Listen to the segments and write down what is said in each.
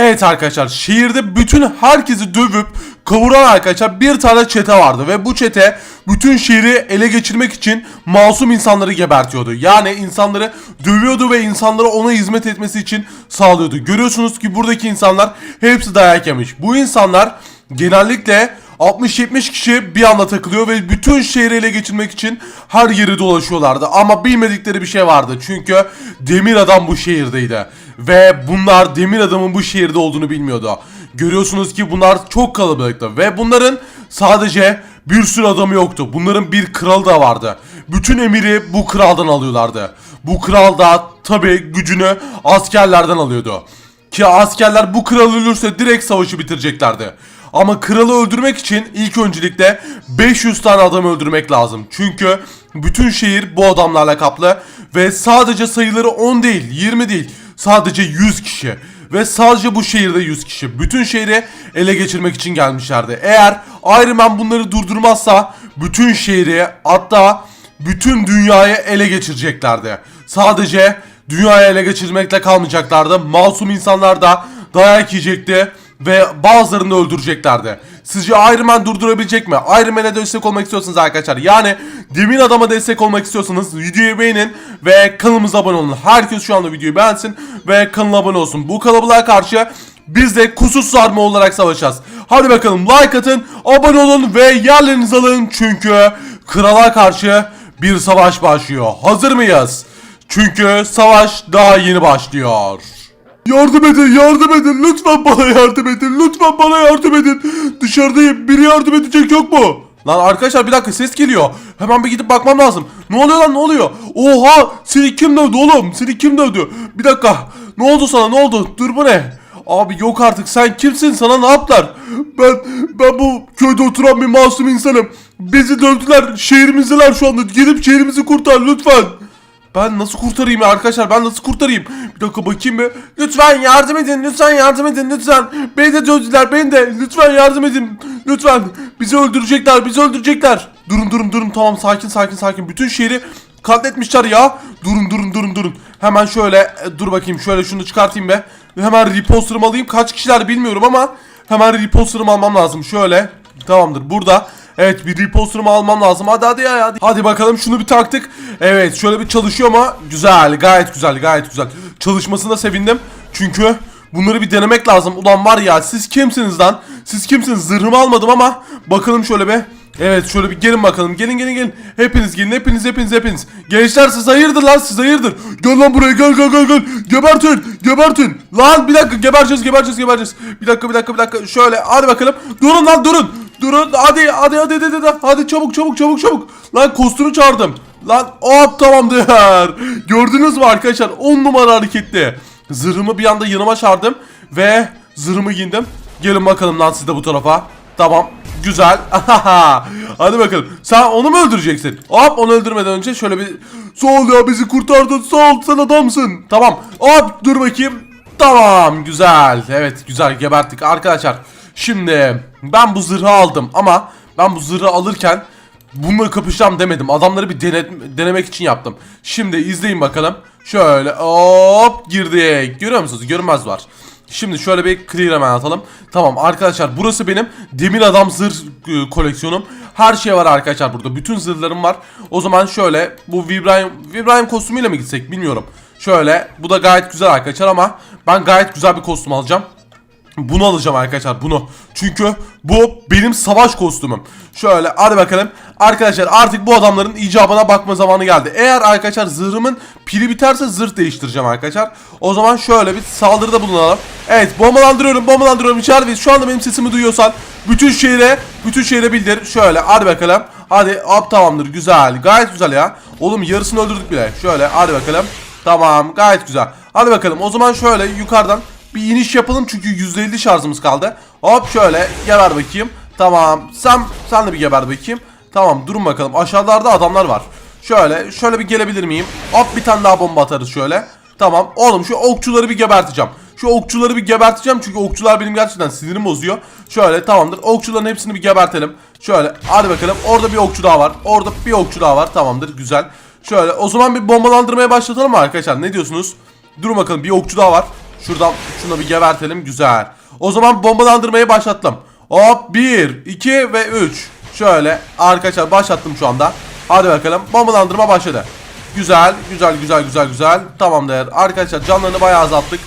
Evet arkadaşlar şehirde bütün herkesi dövüp kavuran arkadaşlar bir tane çete vardı ve bu çete bütün şehri ele geçirmek için masum insanları gebertiyordu. Yani insanları dövüyordu ve insanlara ona hizmet etmesi için sağlıyordu. Görüyorsunuz ki buradaki insanlar hepsi dayak yemiş. Bu insanlar genellikle 60-70 kişi bir anda takılıyor ve bütün şehri ele geçirmek için her yeri dolaşıyorlardı. Ama bilmedikleri bir şey vardı. Çünkü Demir Adam bu şehirdeydi. Ve bunlar Demir Adam'ın bu şehirde olduğunu bilmiyordu. Görüyorsunuz ki bunlar çok kalabalıktı. Ve bunların sadece bir sürü adamı yoktu. Bunların bir kralı da vardı. Bütün emiri bu kraldan alıyorlardı. Bu kral da tabi gücünü askerlerden alıyordu. Ki askerler bu kral ölürse direkt savaşı bitireceklerdi. Ama kralı öldürmek için ilk öncelikle 500 tane adam öldürmek lazım. Çünkü bütün şehir bu adamlarla kaplı ve sadece sayıları 10 değil, 20 değil. Sadece 100 kişi. Ve sadece bu şehirde 100 kişi. Bütün şehri ele geçirmek için gelmişlerdi. Eğer Iron Man bunları durdurmazsa bütün şehri hatta bütün dünyayı ele geçireceklerdi. Sadece dünyayı ele geçirmekle kalmayacaklardı. Masum insanlar da dayak yiyecekti ve bazılarını öldüreceklerdi. Sizce Iron Man durdurabilecek mi? Iron Man'e destek olmak istiyorsanız arkadaşlar yani Demir Adam'a destek olmak istiyorsanız videoyu beğenin ve kanalımıza abone olun. Herkes şu anda videoyu beğensin ve kanala abone olsun. Bu kalabalığa karşı biz de kusursuz arma olarak savaşacağız. Hadi bakalım like atın, abone olun ve yerlerinizi alın çünkü krala karşı bir savaş başlıyor. Hazır mıyız? Çünkü savaş daha yeni başlıyor. Yardım edin, yardım edin. Lütfen bana yardım edin. Lütfen bana yardım edin. Dışarıdayım. Biri yardım edecek yok mu? Lan arkadaşlar bir dakika ses geliyor. Hemen bir gidip bakmam lazım. Ne oluyor lan ne oluyor? Oha seni kim dövdü oğlum? Seni kim dövdü? Bir dakika. Ne oldu sana ne oldu? Dur bu ne? Abi yok artık sen kimsin sana ne yaptılar? Ben ben bu köyde oturan bir masum insanım. Bizi dövdüler şehrimizdeler şu anda. Gidip şehrimizi kurtar lütfen. Ben nasıl kurtarayım arkadaşlar ben nasıl kurtarayım? Bir dakika bakayım bir. Lütfen yardım edin lütfen yardım edin lütfen. Beni de dövdüler beni de lütfen yardım edin. Lütfen bizi öldürecekler bizi öldürecekler. Durun durun durun tamam sakin sakin sakin. Bütün şehri katletmişler ya. Durun durun durun durun. Hemen şöyle e, dur bakayım şöyle şunu çıkartayım be. Hemen reposter'ımı alayım. Kaç kişiler bilmiyorum ama hemen reposter'ımı almam lazım. Şöyle tamamdır burada. Evet bir reposter'ımı almam lazım. Hadi hadi ya hadi. Hadi bakalım şunu bir taktık. Evet şöyle bir çalışıyor mu? Güzel gayet güzel gayet güzel. Çalışmasına sevindim. Çünkü bunları bir denemek lazım. Ulan var ya siz kimsiniz lan? Siz kimsiniz? Zırhımı almadım ama bakalım şöyle be. Evet şöyle bir gelin bakalım. Gelin gelin gelin. Hepiniz gelin. Hepiniz hepiniz hepiniz. Gençler siz hayırdır lan siz hayırdır. Gel lan buraya gel gel gel gel. Gebertin gebertin. Lan bir dakika gebereceğiz gebereceğiz gebereceğiz. Bir dakika bir dakika bir dakika. Şöyle hadi bakalım. Durun lan durun. Durun hadi hadi hadi hadi hadi. Hadi çabuk çabuk çabuk çabuk. Lan kostümü çağırdım. Lan hop tamamdır. Gördünüz mü arkadaşlar? 10 numara hareketli. Zırhımı bir anda yanıma çağırdım. Ve zırhımı giyindim. Gelin bakalım lan siz de bu tarafa. Tamam. Güzel. Hadi bakalım. Sen onu mu öldüreceksin? Hop onu öldürmeden önce şöyle bir... Sağ ol ya bizi kurtardın. Sağ ol sen adamsın. Tamam. Hop dur bakayım. Tamam güzel. Evet güzel geberttik arkadaşlar. Şimdi ben bu zırhı aldım ama ben bu zırhı alırken bununla kapışacağım demedim. Adamları bir dene- denemek için yaptım. Şimdi izleyin bakalım. Şöyle hop girdik. Görüyor musunuz? Görünmez var. Şimdi şöyle bir clear hemen atalım. Tamam arkadaşlar burası benim demir adam zırh e, koleksiyonum. Her şey var arkadaşlar burada. Bütün zırhlarım var. O zaman şöyle bu Vibranium, Vibranium kostümüyle mi gitsek bilmiyorum. Şöyle bu da gayet güzel arkadaşlar ama ben gayet güzel bir kostüm alacağım. Bunu alacağım arkadaşlar bunu. Çünkü bu benim savaş kostümüm. Şöyle hadi bakalım. Arkadaşlar artık bu adamların icabına bakma zamanı geldi. Eğer arkadaşlar zırhımın pili biterse zırh değiştireceğim arkadaşlar. O zaman şöyle bir saldırıda bulunalım. Evet bombalandırıyorum bombalandırıyorum içerideyiz. Şu anda benim sesimi duyuyorsan bütün şehre bütün şehre bildir. Şöyle hadi bakalım. Hadi hop tamamdır güzel gayet güzel ya. Oğlum yarısını öldürdük bile. Şöyle hadi bakalım. Tamam gayet güzel. Hadi bakalım o zaman şöyle yukarıdan bir iniş yapalım çünkü %50 şarjımız kaldı. Hop şöyle geber bakayım. Tamam sen sen de bir geber bakayım. Tamam durun bakalım aşağılarda adamlar var. Şöyle şöyle bir gelebilir miyim? Hop bir tane daha bomba atarız şöyle. Tamam oğlum şu okçuları bir geberteceğim. Şu okçuları bir geberteceğim çünkü okçular benim gerçekten sinirimi bozuyor. Şöyle tamamdır okçuların hepsini bir gebertelim. Şöyle hadi bakalım orada bir okçu daha var. Orada bir okçu daha var tamamdır güzel. Şöyle o zaman bir bombalandırmaya başlatalım mı arkadaşlar ne diyorsunuz? Durun bakalım bir okçu daha var. Şuradan şunu bir gebertelim. Güzel. O zaman bombalandırmayı başlattım. Hop 1, 2 ve 3. Şöyle arkadaşlar başlattım şu anda. Hadi bakalım. Bombalandırma başladı. Güzel, güzel, güzel, güzel, güzel. Tamamdır. Arkadaşlar canlarını bayağı azalttık.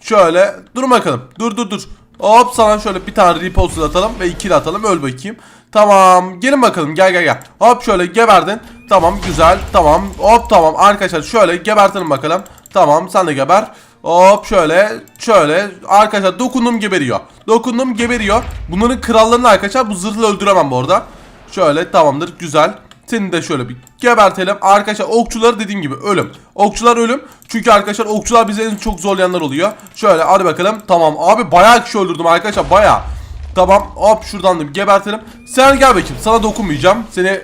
Şöyle dur bakalım. Dur dur dur. Hop sana şöyle bir tane repulsor atalım ve ikili atalım. Öl bakayım. Tamam. Gelin bakalım. Gel gel gel. Hop şöyle geberdin. Tamam güzel. Tamam. Hop tamam. Arkadaşlar şöyle gebertelim bakalım. Tamam sen de geber. Hop şöyle şöyle arkadaşlar dokundum geberiyor. Dokundum geberiyor. Bunların krallarını arkadaşlar bu zırhla öldüremem bu arada. Şöyle tamamdır güzel. Seni de şöyle bir gebertelim. Arkadaşlar okçuları dediğim gibi ölüm. Okçular ölüm. Çünkü arkadaşlar okçular bizi en çok zorlayanlar oluyor. Şöyle hadi bakalım. Tamam abi bayağı kişi öldürdüm arkadaşlar bayağı. Tamam hop şuradan da bir gebertelim. Sen gel bakayım sana dokunmayacağım. Seni e,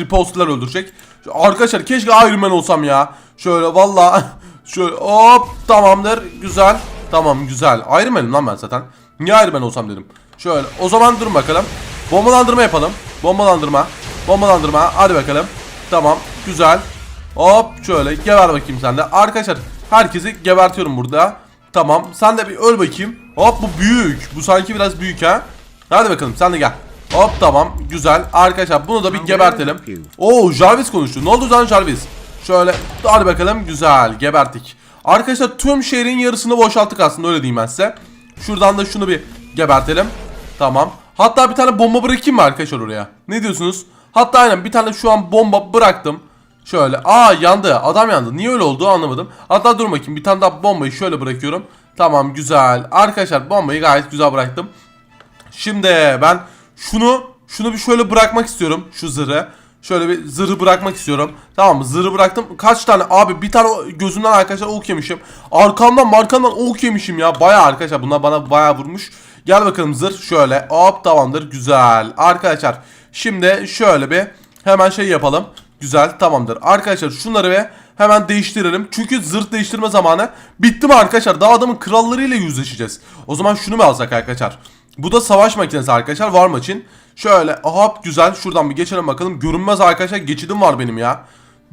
repostlar öldürecek. Arkadaşlar keşke Iron Man olsam ya. Şöyle valla. Şöyle hop tamamdır güzel. Tamam güzel. Iron Man'im lan ben zaten. Niye Iron Man olsam dedim. Şöyle o zaman durun bakalım. Bombalandırma yapalım. Bombalandırma. Bombalandırma. Hadi bakalım. Tamam güzel. Hop şöyle geber bakayım sen de. Arkadaşlar herkesi gebertiyorum burada. Tamam sen de bir öl bakayım. Hop bu büyük. Bu sanki biraz büyük ha. Hadi bakalım sen de gel. Hop tamam güzel. Arkadaşlar bunu da bir gebertelim. Oo Jarvis konuştu. Ne oldu lan Jarvis? Şöyle hadi bakalım güzel geberttik. Arkadaşlar tüm şehrin yarısını boşalttık aslında öyle diyeyim ben size. Şuradan da şunu bir gebertelim. Tamam. Hatta bir tane bomba bırakayım mı arkadaşlar oraya? Ne diyorsunuz? Hatta aynen bir tane şu an bomba bıraktım. Şöyle. Aa yandı. Adam yandı. Niye öyle oldu anlamadım. Hatta dur bakayım. Bir tane daha bombayı şöyle bırakıyorum. Tamam güzel. Arkadaşlar bombayı gayet güzel bıraktım. Şimdi ben şunu şunu bir şöyle bırakmak istiyorum. Şu zırhı. Şöyle bir zırhı bırakmak istiyorum. Tamam mı? Zırhı bıraktım. Kaç tane? Abi bir tane gözümden arkadaşlar ok yemişim. Arkamdan markamdan ok yemişim ya. Baya arkadaşlar bunlar bana baya vurmuş. Gel bakalım zırh şöyle. Hop tamamdır. Güzel. Arkadaşlar şimdi şöyle bir hemen şey yapalım. Güzel tamamdır. Arkadaşlar şunları ve hemen değiştirelim. Çünkü zırh değiştirme zamanı bitti mi arkadaşlar? Daha adamın krallarıyla yüzleşeceğiz. O zaman şunu mu alsak arkadaşlar? Bu da savaş makinesi arkadaşlar var mı için? Şöyle hop güzel şuradan bir geçelim bakalım. Görünmez arkadaşlar geçidim var benim ya.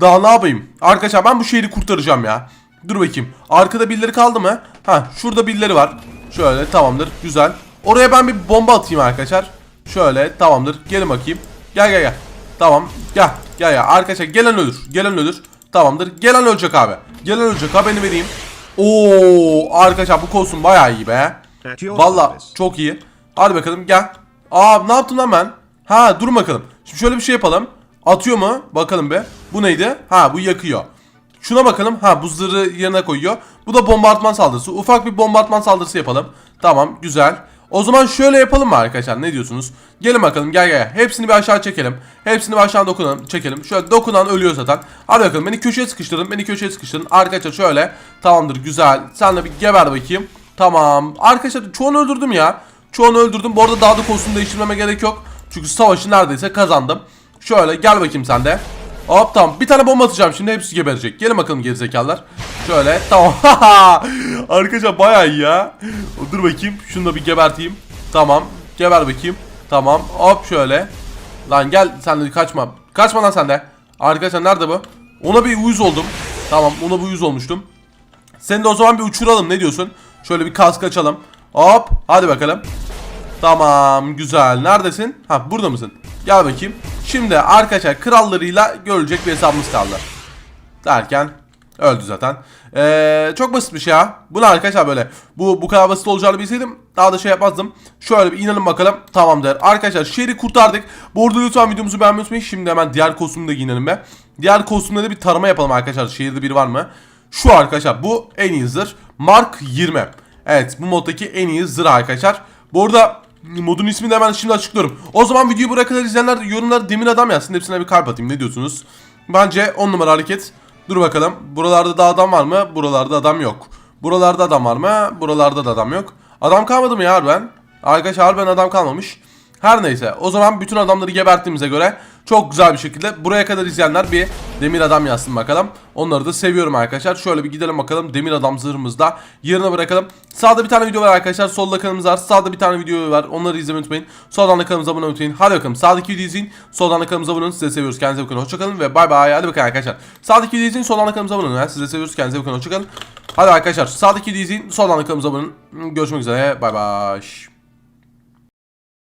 Daha ne yapayım? Arkadaşlar ben bu şehri kurtaracağım ya. Dur bakayım. Arkada birileri kaldı mı? Ha şurada birileri var. Şöyle tamamdır güzel. Oraya ben bir bomba atayım arkadaşlar. Şöyle tamamdır. Gelin bakayım. Gel gel gel. Tamam gel gel ya arkadaşlar gelen ölür. Gelen ölür. Tamamdır. Gelen ölecek abi. Gelen ölecek haberini vereyim. Oo arkadaşlar bu kostüm bayağı iyi be. Valla çok iyi. Hadi bakalım gel. Aa ne yaptım lan ben? Ha dur bakalım. Şimdi şöyle bir şey yapalım. Atıyor mu? Bakalım be. Bu neydi? Ha bu yakıyor. Şuna bakalım. Ha bu zırhı yerine koyuyor. Bu da bombardıman saldırısı. Ufak bir bombardıman saldırısı yapalım. Tamam güzel. O zaman şöyle yapalım mı arkadaşlar? Ne diyorsunuz? Gelin bakalım gel. gel. Hepsini bir aşağı çekelim. Hepsini bir aşağı dokunalım, çekelim. Şöyle dokunan ölüyor zaten. Hadi bakalım beni köşeye sıkıştırın. Beni köşeye sıkıştırın. Arkadaşlar şöyle. Tamamdır güzel. Sen de bir geber bakayım. Tamam. Arkadaşlar çoğunu öldürdüm ya. Çoğunu öldürdüm. Bu arada daha da kostüm değiştirmeme gerek yok. Çünkü savaşı neredeyse kazandım. Şöyle gel bakayım sen de. Hop tamam. Bir tane bomba atacağım şimdi hepsi geberecek. Gelin bakalım gerizekalılar. Şöyle tamam. Arkadaşlar bayağı iyi ya. Dur bakayım. Şunu da bir geberteyim. Tamam. Geber bakayım. Tamam. Hop şöyle. Lan gel sen de kaçma. Kaçma lan sen de. Arkadaşlar nerede bu? Ona bir uyuz oldum. Tamam ona bir uyuz olmuştum. Seni de o zaman bir uçuralım ne diyorsun? Şöyle bir kask açalım. Hop hadi bakalım. Tamam güzel. Neredesin? Ha burada mısın? Gel bakayım. Şimdi arkadaşlar krallarıyla görecek bir hesabımız kaldı. Derken öldü zaten. Ee, çok basitmiş ya. Bu ne arkadaşlar böyle. Bu bu kadar basit olacağını bilseydim daha da şey yapmazdım. Şöyle bir inelim bakalım. Tamamdır. Arkadaşlar şehri kurtardık. Bu arada lütfen videomuzu beğenmeyi unutmayın. Şimdi hemen diğer kostümü de giyinelim be. Diğer kostümde de bir tarama yapalım arkadaşlar. Şehirde biri var mı? Şu arkadaşlar bu en iyi zırh. Mark 20. Evet bu moddaki en iyi zırh arkadaşlar. Bu arada modun ismini de hemen şimdi açıklıyorum. O zaman videoyu buraya kadar izleyenler de yorumlara demir adam yazsın. Hepsine bir kalp atayım. Ne diyorsunuz? Bence 10 numara hareket. Dur bakalım. Buralarda da adam var mı? Buralarda adam yok. Buralarda adam var mı? Buralarda da adam yok. Adam kalmadı mı ya harbiden? Arkadaşlar harbiden adam kalmamış. Her neyse o zaman bütün adamları geberttiğimize göre çok güzel bir şekilde buraya kadar izleyenler bir demir adam yazsın bakalım. Onları da seviyorum arkadaşlar. Şöyle bir gidelim bakalım demir adam zırhımızda yerine bırakalım. Sağda bir tane video var arkadaşlar. Solda kanalımız var. Sağda bir tane video var. Onları izlemeyi unutmayın. Soldan da kanalımıza abone olmayı unutmayın. Hadi bakalım sağdaki videoyu izleyin. Soldan da kanalımıza abone olun. Sizi seviyoruz. Kendinize bakın. Hoşçakalın ve bay bay. Hadi bakalım arkadaşlar. Sağdaki videoyu izleyin. Soldan da kanalımıza abone olun. Sizi seviyoruz. Kendinize bakın. Hoşçakalın. Hadi arkadaşlar sağdaki videoyu izleyin. Soldan da kanalımıza abone olun. Görüşmek üzere. Bay bay.